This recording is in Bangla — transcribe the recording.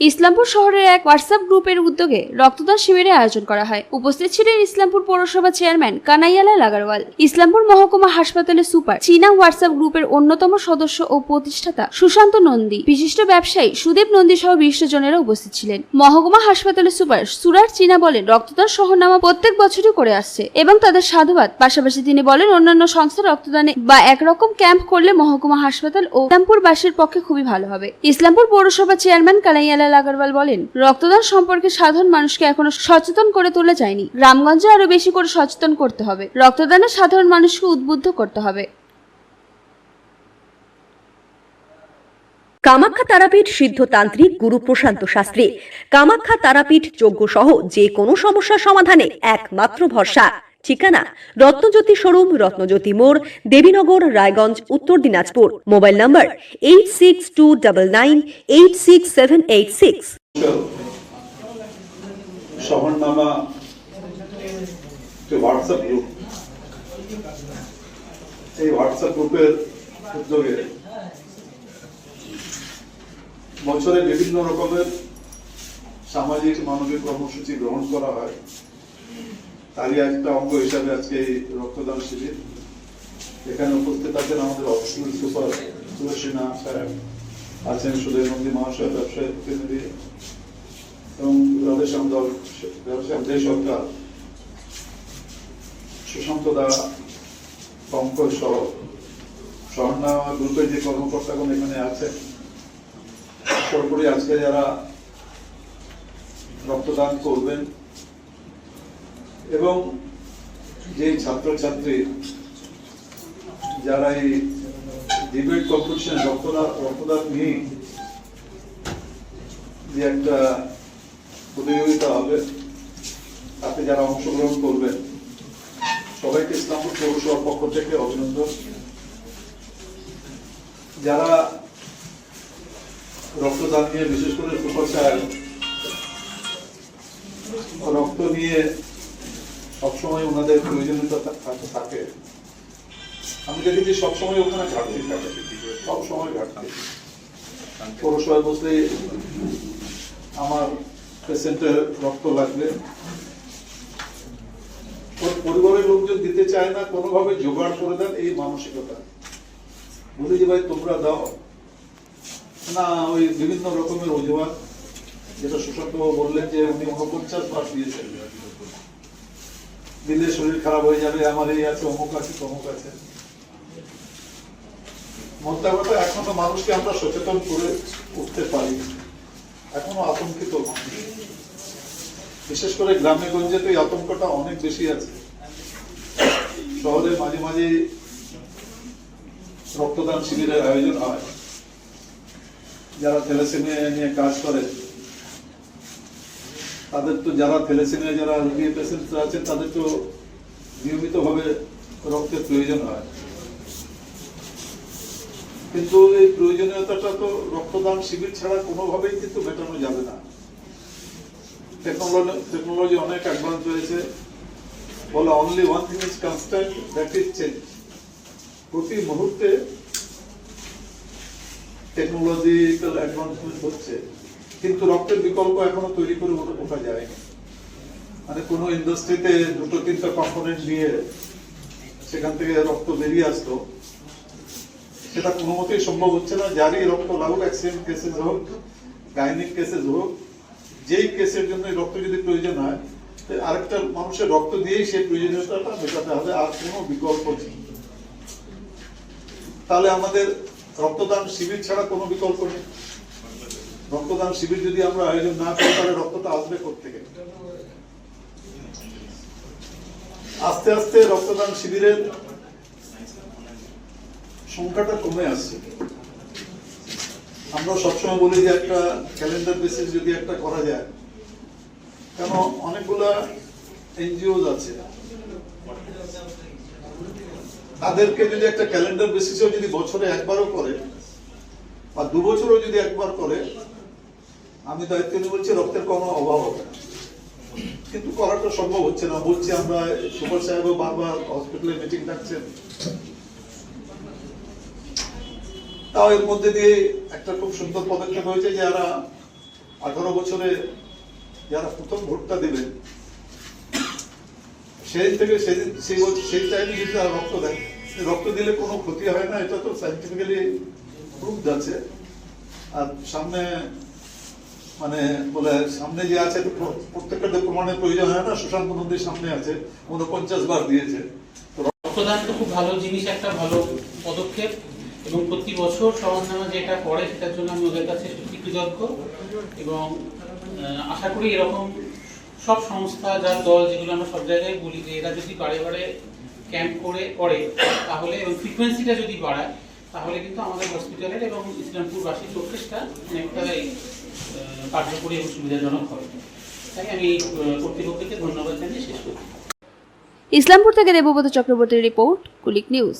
ইসলামপুর শহরের এক হোয়াটসঅ্যাপ গ্রুপের উদ্যোগে রক্তদান শিবিরের আয়োজন করা হয়। উপস্থিত ছিলেন ইসলামপুর পৌরসভা চেয়ারম্যান কানাইয়ালাল আগারওয়াল। ইসলামপুর মহকুমা হাসপাতালের সুপার চীনা হোয়াটসঅ্যাপ গ্রুপের অন্যতম সদস্য ও প্রতিষ্ঠাতা সুশান্ত নন্দী। বিশিষ্ট ব্যবসায়ী সুদীপ নন্দী সহ বিশিষ্টজনেরা উপস্থিত ছিলেন। মহকুমা হাসপাতালের সুপার সুরার চীনা বলেন, রক্তদান শহরনামা প্রত্যেক বছরই করে আসছে এবং তাদের সাধুবাদ। পাশাপাশি তিনি বলেন, অন্যান্য সংস্থা রক্তদানে বা একরকম ক্যাম্প করলে মহকুমা হাসপাতাল ও ইসলামপুরবাসীর পক্ষে খুবই ভালো হবে। ইসলামপুর পৌরসভা চেয়ারম্যান কানাইয়ালাল আগরওয়াল বলেন, রক্তদান সম্পর্কে সাধারণ মানুষকে এখনও সচেতন করে তোলা যায়নি। গ্রামগঞ্জে আরও বেশি করে সচেতন করতে হবে। রক্তদানে সাধারণ মানুষকে উদ্বুদ্ধ করতে হবে। কামাখ্যা তারাপীঠ সিদ্ধতান্ত্রিক গুরু প্রশান্ত শাস্ত্রী। কামাখ্যা তারাপীঠ যজ্ঞ সহ যে কোনো সমস্যার সমাধানে একমাত্র ভরসা। ঠিকানা রত্নজ্যোতি শোরুম, রত্নজ্যোতি মোড়, দেবীনগর, রায়গঞ্জ, উত্তর দিনাজপুর। মোবাইল নম্বর eight six two double nine eight six seven eight six বছরে বিভিন্ন রকমের সামাজিক, মানবিক কর্মসূচি গ্রহণ করা হয়। তারই একটা অঙ্গ হিসাবে আজকে এই রক্তদান শিবির। এখানে উপস্থিত আছেন আমাদের অফিসিয়াল সুপার সুরসিনা সাহেব আছেন সুদয় নন্দী মহাশয়, ব্যবসায়ী প্রতিনিধি এবং রাধেশ্যাম দল রাধেশ্যাম দে সরকার, সুশান্ত দা, পঙ্কজ সহ স্বর্ণা গ্রুপের যে কর্মকর্তাগণ এখানে আছে সর্বোপরি আজকে যারা রক্তদান করবেন এবং যে ছাত্রছাত্রী যারা এই ডিবেট কম্পিটিশন রক্তদান রক্তদান নিয়ে যে একটা প্রতিযোগিতা হবে, তাতে যারা অংশগ্রহণ করবেন, সবাইকে ইসলামপুর পৌরসভার পক্ষ থেকে অভিনন্দন। যারা রক্তদান নিয়ে, বিশেষ করে রক্ত নিয়ে সবসময় ওনাদের প্রয়োজনীয়তা থাকে। আমি দেখেছি সবসময় ওখানে ঘাটতি থাকে। সবসময় ঘাটতি। পৌরসভায় বসলে আমার পেশেন্টের রক্ত লাগবে ওর পরিবারের লোকজন দিতে চায় না, কোনোভাবে জোগাড় করে দেন এই মানসিকতা। বলি যে, ভাই, তোমরা দাও। না, ওই বিভিন্ন রকমের অজুহাত। যেটা সুশান্ত বাবু বললেন যে উনি উনপঞ্চাশ বার দিয়েছেন। দিলে শরীর খারাপ হয়ে যাবে, আমার এই আছে, অমুক আছে, তমুক আছে। মোদ্দা এখনও মানুষকে আমরা সচেতন করে উঠতে পারি। এখনও আতঙ্কিত বিশেষ করে গ্রামে গঞ্জে তো এই আতঙ্কটা অনেক বেশি আছে। শহরে মাঝে মাঝে রক্তদান শিবিরের আয়োজন হয়। যারা থ্যালাসেমিয়া নিয়ে কাজ করে তাদের তো যারা থ্যালাসেমিয়া যারা রোগী পেশেন্ট আছেন তাদের তো নিয়মিত ভাবে রক্তের প্রয়োজন হয়। কিন্তু এই প্রয়োজনীয়তাটা তো রক্তদান শিবির ছাড়া কোনোভাবেই কিন্তু মেটানো যাবে না। টেকনোলজি টেকনোলজি অনেক অ্যাডভান্স হয়েছে। বলে only one thing is constant that is change প্রতি মুহূর্তে টেকনোলজিক্যাল অ্যাডভান্সমেন্ট হচ্ছে। কিন্তু রক্তের বিকল্প এখনও তৈরি করে ওঠা- যায়নি। মানে কোনো ইন্ডাস্ট্রিতে দুটো, তিনটা কম্পোনেন্ট নিয়ে সেখান থেকে রক্ত বেরিয়ে আসতো। সেটা কোনো মতেই সম্ভব হচ্ছে না। যারই রক্ত লাগুক অ্যাক্সিডেন্ট কেসেস হোক, গাইনিক কেসেস হোক, যেই কেসের জন্য রক্ত যদি প্রয়োজন হয় আরেকটা মানুষের রক্ত দিয়েই সেই প্রয়োজনীয়তাটা মেটাতে হবে, আর কোনো বিকল্প নেই। তাহলে আমাদের রক্তদান শিবির ছাড়া কোনো বিকল্প নেই। রক্তদান শিবির যদি আমরা আয়োজন না করি, তাহলে রক্তটা আসবে থেকে আস্তে আস্তে রক্তদান শিবিরের সংখ্যাটা কমে আসছে। আমরা সবসময় বলি যে একটা ক্যালেন্ডার বেসিস যদি একটা করা যায়, কেন অনেকগুলা এনজিও আছে। তাদেরকে যদি একটা ক্যালেন্ডার বেসিসেও যদি বছরে একবারও করে বা দু বছরও যদি একবার করে আমি দায়িত্ব নিয়ে বলছি, রক্তের কোনো অভাব হবে না। কিন্তু করাটা সম্ভব হচ্ছে না। বলছি আমরা, সুপার সাহেবও বারবার হসপিটালে মিটিং ডাকছেন। তাও এর মধ্যে দিয়ে একটা খুব সুন্দর পদক্ষেপ হয়েছে যারা আঠারো বছরে যারা প্রথম ভোটটা দেবেন, সেই থেকে সেদিন সেই সেই টাইমে যদি তারা রক্ত দেয় রক্ত দিলে কোনো ক্ষতি হয় না। এটা তো সাইন্টিফিক্যালি প্রুভ যাচ্ছে আর সামনে মানে বলে সামনে যে আছে প্রত্যেকটা প্রমাণের প্রয়োজন হয় না? সুশান্ত নন্দীর সামনে আছে, উনপঞ্চাশ বার দিয়েছে। রক্তদান তো খুব ভালো জিনিস, একটা ভালো পদক্ষেপ। এবং প্রতি বছর সমাজনামা যেটা করে, সেটার জন্য আমি ওদের কাছে সত্যি কৃতজ্ঞ। এবং আশা করি এরকম সব সংস্থা, যার দল, যেগুলো আমরা সব জায়গায় বলি যে এরা যদি বারে বারে ক্যাম্প করে করে, তাহলে এবং ফ্রিকোয়েন্সিটা যদি বাড়ায়, তাহলে কিন্তু আমাদের হসপিটালের এবং ইসলামপুরবাসীর পক্ষে সেটা অনেকটাই কার্যকরী এবং সুবিধাজনক হবে। তাই আমি কর্তৃপক্ষকে ধন্যবাদ জানিয়ে শেষ করছি। ইসলামপুর থেকে দেবব্রত চক্রবর্তীর রিপোর্ট, কুলিক নিউজ।